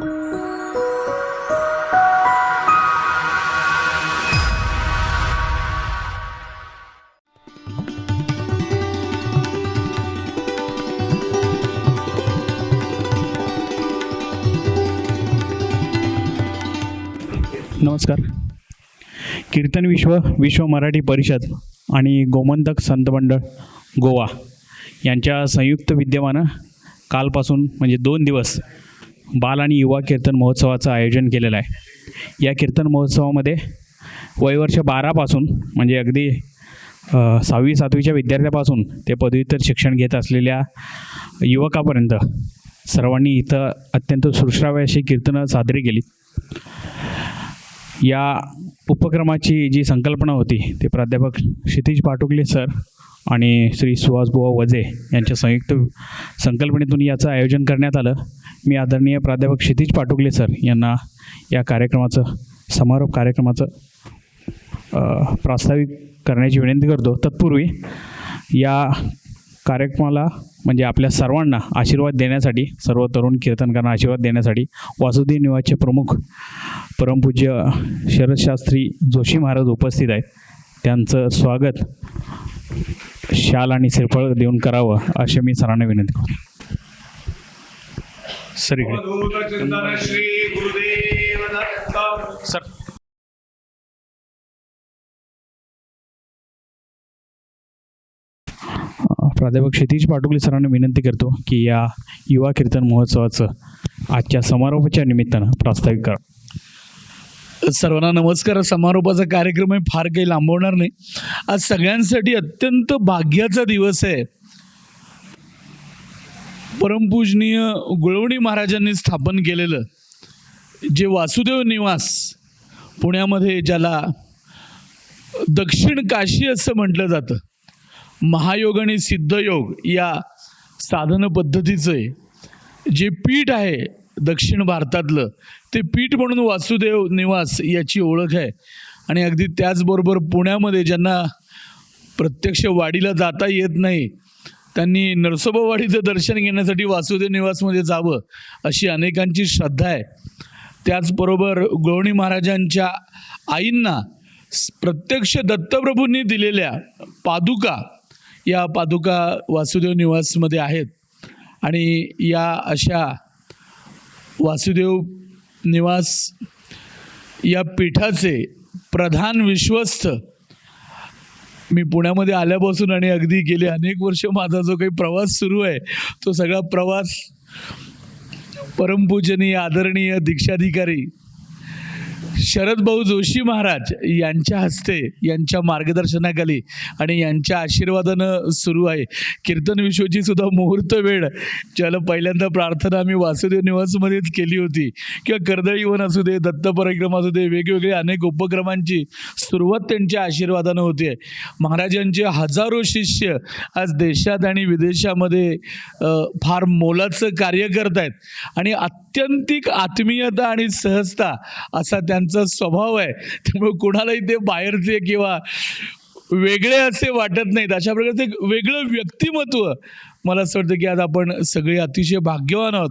नमस्कार. कीर्तन विश्व विश्व मराठी परिषद आणि गोमंतक संत मंडळ गोवा यांच्या संयुक्त विद्यमानं कालपासून म्हणजे दोन दिवस बाल आणि युवा कीर्तन महोत्सवाचं आयोजन केलेलं आहे. या कीर्तन महोत्सवामध्ये वयवर्ष बारापासून म्हणजे अगदी सहावी सातवीच्या विद्यार्थ्यापासून ते पदव्युत्तर शिक्षण घेत असलेल्या युवकापर्यंत सर्वांनी इथं अत्यंत सुश्राव्य अशी कीर्तनं साजरी केली. या उपक्रमाची जी संकल्पना होती ते प्राध्यापक क्षितिज पाटुकले सर आणि श्री सुहासबुवा वजे यांच्या संयुक्त संकल्पनेतून याचं आयोजन करण्यात आलं. मी आदरणीय प्राध्यापक क्षितिज पाटुकले सर यांना या कार्यक्रमाचं समारोप कार्यक्रमाचं प्रास्ताविक करण्याची विनंती करतो. तत्पूर्वी या कार्यक्रमाला म्हणजे आपल्या सर्वांना आशीर्वाद देण्यासाठी सर्व तरुण कीर्तनकांना आशीर्वाद देण्यासाठी वासुदेव निवासचे प्रमुख परमपूज्य शरदशास्त्री जोशी महाराज उपस्थित आहेत. त्यांचं स्वागत शाल आणि श्रीफळ देऊन करावं असे मी सरांना विनंती करतो. सर इकडे. सर. प्राध्यापक क्षितिज पाटुकले सरांना विनंती करतो की या युवा कीर्तन महोत्सवाचं आजच्या समारोपाच्या निमित्तानं प्रास्ताविक करा. सर्वांना नमस्कार. समारोपाचा कार्यक्रम आहे. फार काही लांबवणार नाही. आज सगळ्यांसाठी अत्यंत भाग्याचा दिवस आहे. परमपूजनीय गुळवणी महाराजांनी स्थापन केलेलं जे वासुदेव निवास पुण्यामध्ये ज्याला दक्षिण काशी असं म्हटलं जातं महायोग आणि सिद्धयोग या साधन पद्धतीचं जे पीठ आहे दक्षिण भारतातलं ते पीठ म्हणून वासुदेव निवास याची ओळख आहे. आणि अगदी त्याचबरोबर पुण्यामध्ये ज्यांना प्रत्यक्ष वाडीला जाता येत नाही त्यांनी नरसोबावाडीचं दर्शन घेण्यासाठी वासुदेव निवासमध्ये जावं अशी अनेकांची श्रद्धा आहे. त्याचबरोबर गवळणी महाराजांच्या आईंना प्रत्यक्ष दत्तप्रभूंनी दिलेल्या पादुका या पादुका वासुदेव निवासमध्ये आहेत. आणि या अशा वासुदेव निवास या पीठाचे प्रधान विश्वस्त मी पुण्यामध्ये आल्यापासून आणि अगदी गेले अनेक वर्ष माझा जो काही प्रवास सुरू आहे तो सगळा प्रवास परमपूजनीय आदरणीय दीक्षाधिकारी शरदभाऊ जोशी महाराज यांच्या हस्ते यांच्या मार्गदर्शनाखाली आणि यांच्या आशीर्वादानं सुरू आहे. कीर्तन विश्वची सुद्धा मुहूर्त वेळ. ज्याला पहिल्यांदा प्रार्थना आम्ही वासुदेव निवासमध्येच केली होती. किंवा कर्दळी वन असू दे दत्त परिक्रमा असू दे वेगवेगळे अनेक उपक्रमांची सुरुवात त्यांच्या आशीर्वादानं होते. महाराजांचे हजारो शिष्य आज देशात आणि विदेशामध्ये फार मोलाचं कार्य करत आहेत आणि अत्यंतिक आत्मीयता आणि सहजता असा त्यांचा स्वभाव आहे. त्यामुळे कुणालाही ते बाहेरचे किंवा वेगळे असे वाटत नाहीत. अशा प्रकारचं एक वेगळं व्यक्तिमत्व मला असं वाटतं की आज आपण सगळे अतिशय भाग्यवान आहोत.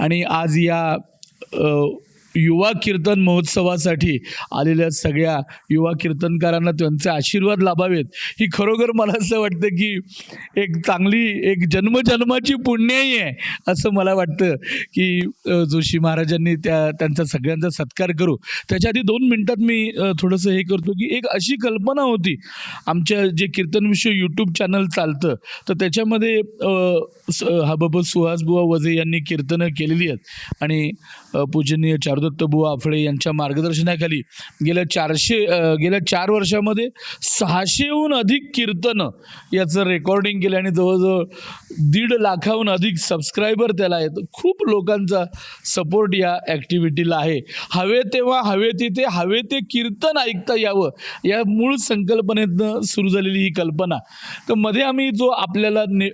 आणि आज या युवा कीर्तन महोत्सवासाठी आलेल्या सगळ्या युवा कीर्तनकारांना त्यांचे आशीर्वाद लाभावेत. ही खरोखर मला असं वाटतं की एक चांगली एक जन्मजन्माची पुण्याही आहे असं मला वाटतं की जोशी महाराजांनी त्या त्यांचा सगळ्यांचा सत्कार करू. त्याच्या आधी दोन मिनटात मी थोडंसं हे करतो की एक अशी कल्पना होती. आमच्या जे कीर्तनविषयी यूट्यूब चॅनल चालतं तर त्याच्यामध्ये स- हबब सुहास बुवा वझे यांनी कीर्तनं केलेली आहेत. आणि पूजनीय चार चारुदत्त बुवा आफळे यांच्या मार्गदर्शनाखाली गेल्या चारशे गेल्या चार वर्षामध्ये सहाशेहून अधिक कीर्तनं याचं रेकॉर्डिंग केलं आणि जवळजवळ दीड लाखाहून अधिक सबस्क्रायबर त्याला आहेत. खूप लोकांचा सपोर्ट या ॲक्टिव्हिटीला आहे. हवे तेव्हा हवे तिथे हवे ते कीर्तन ऐकता यावं या मूळ संकल्पनेतनं सुरू झालेली ही कल्पना. तर मध्ये आम्ही जो आपल्याला ने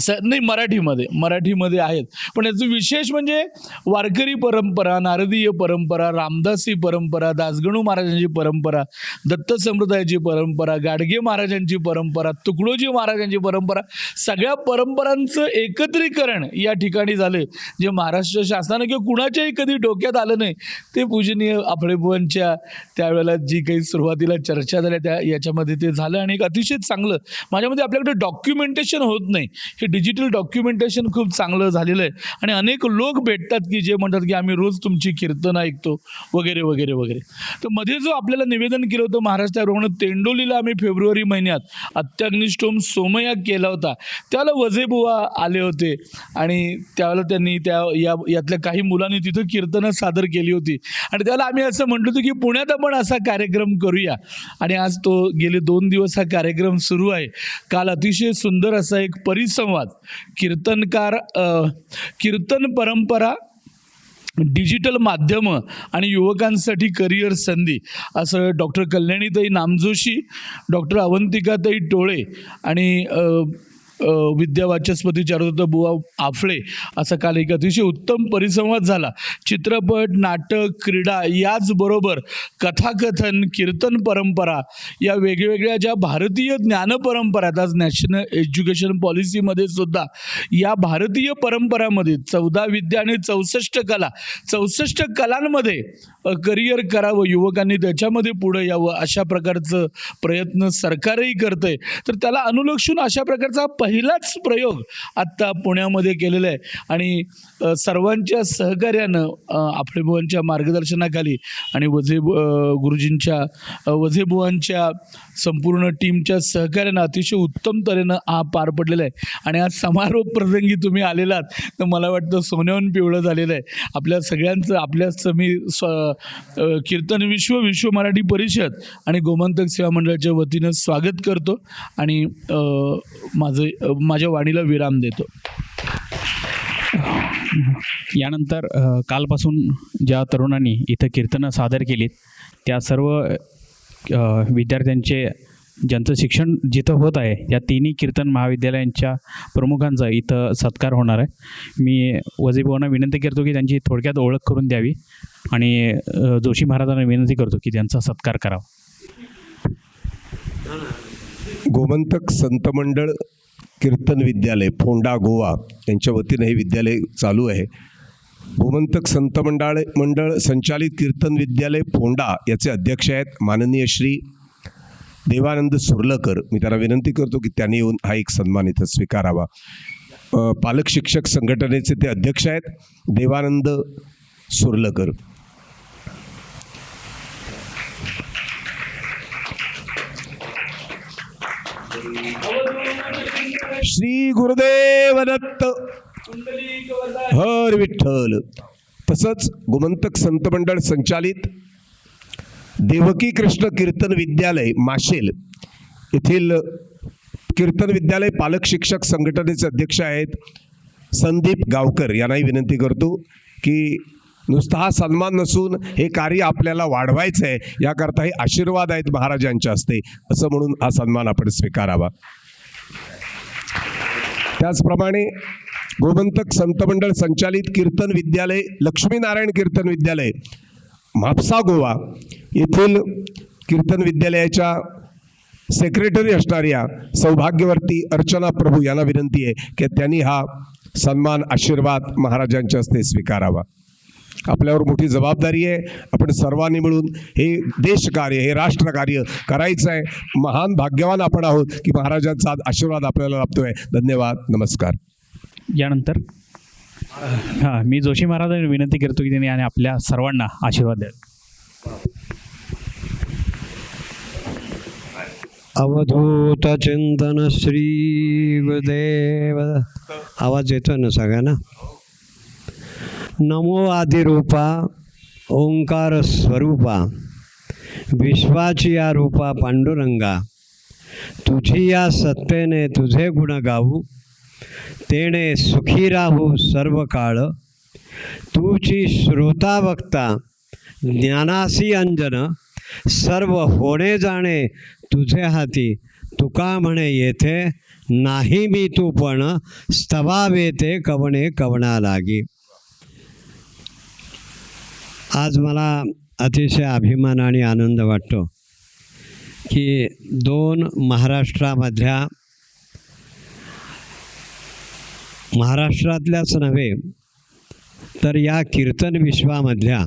स नाही मराठीमध्ये मराठीमध्ये आहेत. पण याचं विशेष म्हणजे वारकरी परंपरा नारदीय परंपरा रामदासी परंपरा दासगणू महाराजांची परंपरा दत्त संप्रदायाची परंपरा गाडगे महाराजांची परंपरा तुकडोजी महाराजांची परंपरा सगळ्या परंपरांचं एकत्रीकरण या ठिकाणी झालं जे महाराष्ट्र शासनानं किंवा कुणाच्याही कधी डोक्यात आलं नाही ते पूजनीय आपळेबुवांच्या त्यावेळेला जी काही सुरुवातीला चर्चा झाल्या त्या याच्यामध्ये ते झालं आणि एक अतिशय चांगलं. माझ्यामध्ये आपल्याकडे डॉक्युमेंटेशन होत नाही. हे डिजिटल डॉक्युमेंटेशन खूप चांगलं झालेलं आहे. आणि अनेक लोक भेटतात की जे म्हणतात की आम्ही रोज तुमची कीर्तन ऐकतो वगैरे वगैरे वगैरे. तर मध्ये जो आपल्याला निवेदन केलं होतं महाराष्ट्राप्रमाणे तेंडोलीला आम्ही फेब्रुवारी महिन्यात अत्याग्निष्टोम सोमयाग केला होता. त्याला वजेबुवा आले होते आणि त्यावेळेला त्यांनी त्या या यातल्या काही मुलांनी तिथं कीर्तनं सादर केली होती. आणि त्याला आम्ही असं म्हटलं होतं की पुण्यात आपण असा कार्यक्रम करूया. आणि आज तो गेले दोन दिवस हा कार्यक्रम सुरू आहे. काल अतिशय सुंदर असा एक परिसंवाद. कीर्तनकार कीर्तन परंपरा डिजिटल माध्यमं आणि युवकांसाठी करिअर संधी असं डॉक्टर कल्याणीताई नामजोशी डॉक्टर अवंतिकाताई टोळे आणि विद्या वाचस्पती चारुदत्त बुवा आफळे असा काल एक अतिशय उत्तम परिसंवाद झाला. चित्रपट नाटक क्रीडा याचबरोबर कथाकथन कीर्तन परंपरा या वेगवेगळ्या ज्या भारतीय ज्ञानपरंपरा आहेत आज नॅशनल एज्युकेशन पॉलिसीमध्ये सुद्धा या भारतीय परंपरामध्ये चौदा विद्या आणि चौसष्ट कला चौसष्ट कलांमध्ये करिअर करावं युवकांनी त्याच्यामध्ये पुढे यावं अशा प्रकारचं प्रयत्न सरकारही करतंय. तर त्याला अनुलक्षून अशा प्रकारचा पहिलाच प्रयोग आत्ता पुण्यामध्ये केलेला आहे. आणि सर्वांच्या सहकार्यानं आफळेबुवांच्या आपलेबुवांच्या मार्गदर्शनाखाली आणि वझे गुरुजींच्या वझेबुवांच्या संपूर्ण टीमच्या सहकार्यानं अतिशय उत्तम तऱ्हेनं हा पार पडलेला आहे. आणि आज समारोप प्रसंगी तुम्ही आलेलात तर मला वाटतं सोन्याहून पिवळं झालेलं आहे. आपल्या सगळ्यांचं आपल्याच मी स्व कीर्तन विश्व विश्व मराठी परिषद आणि गोमंतक सेवा मंडळाच्या वतीनं स्वागत करतो. आणि माझं माझ्या वाणीला विराम देतो. यानंतर कालपासून ज्या तरुणांनी इथं कीर्तनं सादर केलीत त्या सर्व विद्यार्थ्यांचे ज्यांचं शिक्षण जिथं होत आहे या तिन्ही कीर्तन महाविद्यालयांच्या प्रमुखांचा इथं सत्कार होणार आहे. मी वजीभाऊंना विनंती करतो की त्यांची थोडक्यात ओळख करून द्यावी आणि जोशी महाराजांना विनंती करतो की त्यांचा सत्कार करावा. गोमंतक संत मंडळ कीर्तन विद्यालय फोंडा गोवा यांच्या वतीनं हे विद्यालय चालू आहे. गोमंतक संत मंडळ मंडळ संचालित कीर्तन विद्यालय फोंडा याचे अध्यक्ष आहेत माननीय श्री देवानंद सुर्लकर. मी त्यांना विनंती करतो की त्यांनी येऊन हा एक सन्मान इथं स्वीकारावा. पालक शिक्षक संघटनेचे ते अध्यक्ष आहेत देवानंद सुर्लकर. श्री गुरुदेव दत्त हर विठ्ठल. तसंच गोमंतक संत मंडळ संचालित देवकी कृष्ण कीर्तन विद्यालय माशेल. येथील कीर्तन विद्यालय पालक शिक्षक संघटनेचे अध्यक्ष आहेत संदीप गावकर. यांनाही विनंती करतो की नुसता हा सन्मान नसून हे कार्य आपल्याला वाढवायचं आहे याकरता हे आशीर्वाद आहेत महाराजांच्या हस्ते. असं म्हणून हा सन्मान आपण स्वीकारावा. त्याचप्रमाणे गोमंतक संत मंडळ संचालित कीर्तन विद्यालय लक्ष्मीनारायण कीर्तन विद्यालय म्हापसा गोवा येथील कीर्तन विद्यालयाच्या सेक्रेटरी असणाऱ्या सौभाग्यवर्ती अर्चना प्रभू यांना विनंती आहे की त्यांनी हा सन्मान आशीर्वाद महाराजांच्या हस्ते स्वीकारावा. आपल्यावर मोठी जबाबदारी आहे. आपण सर्वांनी मिळून हे देशकार्य हे राष्ट्रकार्य करायचं आहे. महान भाग्यवान आपण आहोत की महाराजांचा आशीर्वाद आपल्याला लाभतोय. धन्यवाद. नमस्कार. यानंतर हां मी जोशी महाराजांना विनंती करतो की त्यांनी आणि आपल्या सर्वांना आशीर्वाद द्यावा अवधूत चिंतन श्री गुरुदेव आवाज येतो ना सगळ्यांना? नमो आदिरूपा ओंकार स्वरूपा विश्वाची या रूपा पांडुरंगा तुझी या सत्तेने तुझे गुण गाऊ तेने सुखी राहू सर्व काळ तुची श्रोता वक्ता ज्ञानासी अंजन सर्व होणे जाणे तुझे हाती तुका म्हणे येथे नाही मी तू पण स्तवावे ते कवणे कवणा लागी आज मला अतिशय अभिमान आणि आनंद वाटतो की दोन महाराष्ट्रामधल्या महाराष्ट्रातल्याच नव्हे तर या कीर्तन विश्वामधल्या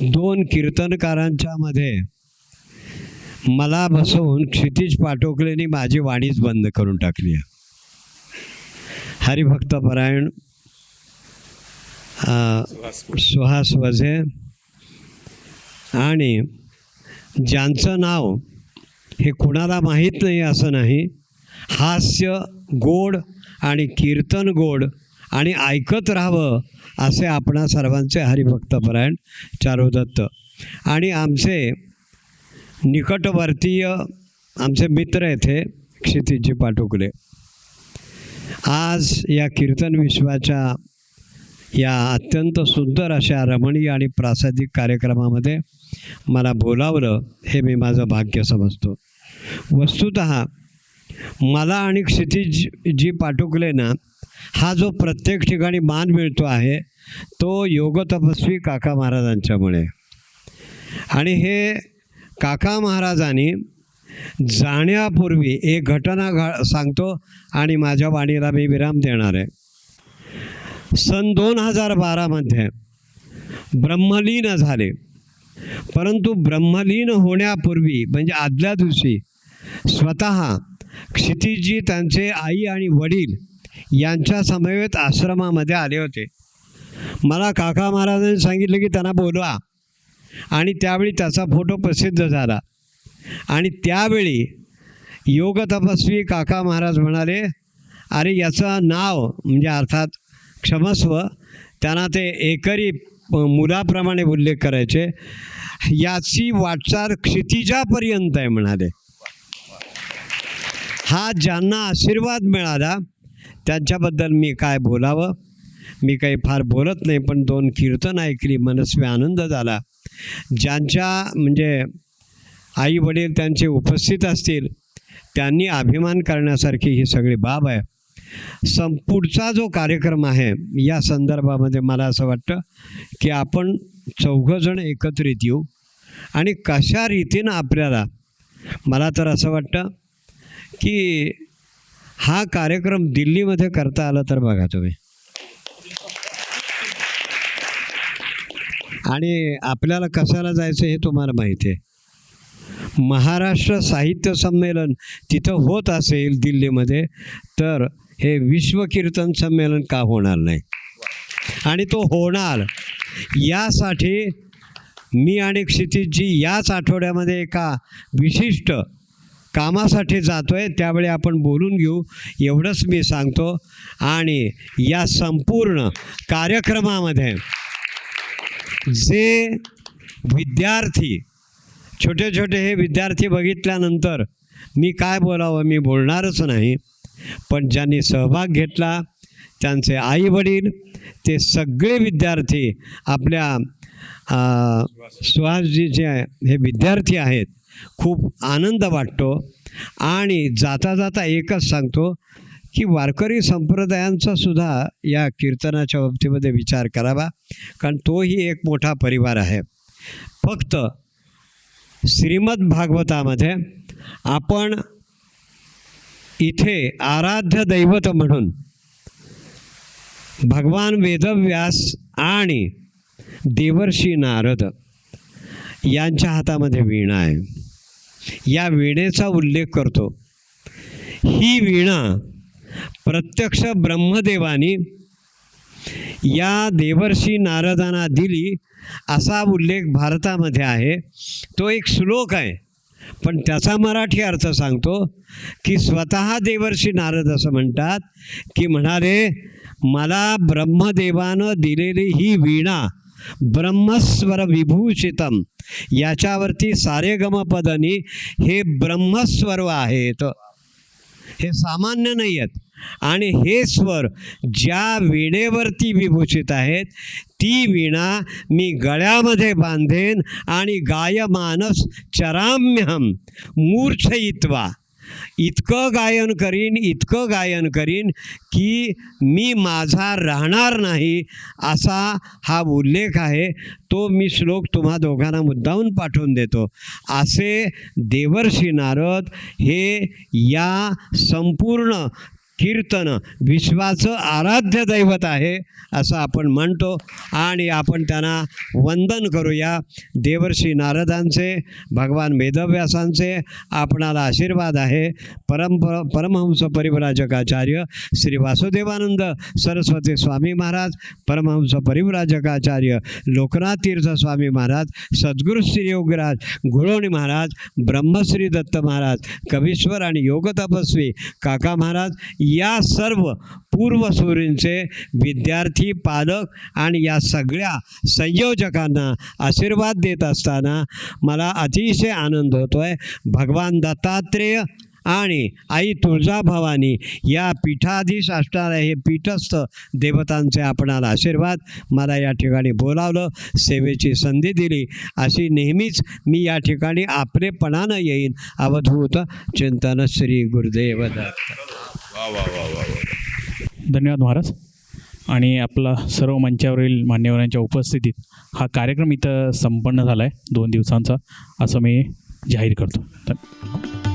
दोन कीर्तनकारांच्या मध्ये मला बसवून क्षितिज पाटोकलेनी माझी वाणीच बंद करून टाकली आहे. हरिभक्तपरायण सुहास वझे आणि ज्यांचं नाव हे कुणाला माहीत नाही असं नाही हास्य गोड आणि कीर्तन गोड आणि ऐकत राहावं असे आपणा सर्वांचे हरिभक्तपरायण चारोदत्त. आणि आमचे निकटवर्तीय आमचे मित्र येथे क्षितिजी पाटोकले आज या कीर्तन विश्वाच्या या अत्यंत सुंदर अशा रमणीय आणि प्रासादिक कार्यक्रमामध्ये मला बोलावलं हे मी माझं भाग्य समजतो. वस्तुत मला आणि क्षितिज जी पाठुकले ना हा जो प्रत्येक ठिकाणी मान मिळतो आहे तो योग तपस्वी काका महाराजांच्यामुळे. आणि हे काका महाराजांनी जाण्यापूर्वी एक घटना घा सांगतो आणि माझ्या वाणीला मी विराम देणार आहे. सन दोन हजार बारामध्ये ब्रह्मलीन झाले. परंतु ब्रह्मलीन होण्यापूर्वी म्हणजे आदल्या दिवशी स्वतः क्षितिजी त्यांचे आई आणि वडील यांच्या समवेत आश्रमामध्ये आले होते. मला काका महाराजांनी सांगितलं की त्यांना बोलवा. आणि त्यावेळी त्याचा फोटो प्रसिद्ध झाला. आणि त्यावेळी योग तपस्वी काका महाराज म्हणाले अरे याचं नाव म्हणजे अर्थात क्षमस्व त्यांना ते एकरी मुलाप्रमाणे उल्लेख करायचे. याची वाटचाल क्षितिजापर्यंत आहे म्हणाले. हा ज्यांना आशीर्वाद मिळाला त्यांच्याबद्दल मी काय बोलावं? मी काही फार बोलत नाही पण दोन कीर्तन ऐकली मनस्वी आनंद झाला. ज्यांच्या म्हणजे आई वडील त्यांचे उपस्थित असतील त्यांनी अभिमान करण्यासारखी ही सगळी बाब आहे. संपुढचा जो कार्यक्रम आहे या संदर्भामध्ये मला असं वाटतं की आपण चौघंजण एकत्रित येऊ आणि कशा रीतीनं आपल्याला मला तर असं वाटतं की हा कार्यक्रम दिल्लीमध्ये करता आला तर बघा तुम्ही. आणि आपल्याला कशाला जायचं हे तुम्हाला माहिती आहे. महाराष्ट्र साहित्य संमेलन तिथं होत असेल दिल्लीमध्ये तर हे विश्व कीर्तन संमेलन का होणार नाही? आणि तो होणार. यासाठी मी आणि क्षितिजी याच आठवड्यामध्ये एका विशिष्ट कामासाठी जातो आहे त्यावेळी आपण बोलून घेऊ. एवढंच मी सांगतो. आणि या संपूर्ण कार्यक्रमामध्ये जे विद्यार्थी छोटे छोटे हे विद्यार्थी बघितल्यानंतर मी काय बोलावं मी बोलणारच नाही. पण ज्यांनी सहभाग घेतला त्यांचे आईवडील ते सगळे विद्यार्थी आपल्या अ, सुहासजी जे हे विद्यार्थी आहेत खूप आनंद वाटतो. आणि जाता जाता एकच सांगतो की वारकरी संप्रदायांचा सुद्धा या कीर्तनाच्या बाबतीमध्ये विचार करावा कारण तोही एक मोठा परिवार आहे. फक्त श्रीमद भागवतामध्ये आपण इथे आराध्य दैवत म्हणून भगवान वेदव्यास आणि देवर्षी नारद यांच्या हातामध्ये वीणा आहे. या वीणेचा उल्लेख करतो. ही वीणा प्रत्यक्ष ब्रह्मदेवानी या देवर्षी नारदांना दिली असा उल्लेख भारतामध्ये आहे. तो एक श्लोक आहे. पण त्याचा मराठी अर्थ सांगतो की स्वतः देवर्षी नारद असं म्हणतात की म्हणाले मला ब्रह्मदेवानं दिलेली ही वीणा ब्रह्मस्वर विभूषितम याच्यावरती सारे गमपदनी हे ब्रह्मस्वर आहेत. हे सामान्य नाही आहेत. आणि हे स्वर ज्या वीणेवरती विभूषित आहेत ती वीणा मी गळ्यामध्ये बांधेन आणि गायमानस चराम्यहम मूर्छयित्वा. इतकं गायन करीन इतकं गायन करीन की मी माझा राहणार नाही असा हा उल्लेख आहे. तो मी श्लोक तुम्हा दोघांना मुद्दाहून पाठवून देतो. असे देवर्षी नारद हे या संपूर्ण कीर्तन विश्वाचं आराध्य दैवत आहे असं आपण म्हणतो. आणि आपण त्यांना वंदन करूया. देवर्षी नारदांचे भगवान वेदव्यासांचे आपणाला आशीर्वाद आहे. परम परमहंस परिवराजकाचार्य श्री वासुदेवानंद सरस्वती स्वामी महाराज परमहंस परिवराजकाचार्य लोकनाथ तीर्थ स्वामी महाराज सद्गुरू श्री योगराज गुळवणी महाराज ब्रह्मश्री दत्त महाराज कवीश्वर आणि योग तपस्वी काका महाराज या सर्व पूर्वसूरींचे विद्यार्थी पालक आणि या सगळ्या संयोजकांना आशीर्वाद देत असताना मला अतिशय आनंद होतो आहे भगवान दत्तात्रेय आणि आई तुळजाभवानी या पीठाधीश असणारे हे पीठस्थ देवतांचे आपणाला आशीर्वाद. मला या ठिकाणी बोलावलं सेवेची संधी दिली. अशी नेहमीच मी या ठिकाणी आपलेपणानं येईन. अवधूत चिंतन श्री गुरुदेव दत्त धन्यवाद महाराज. आणि आपला सर्व मंचावरील मान्यवरांच्या उपस्थितीत हा कार्यक्रम इथं संपन्न झाला आहे दोन दिवसांचा. असं मी जाहीर करतो. धन्यवाद.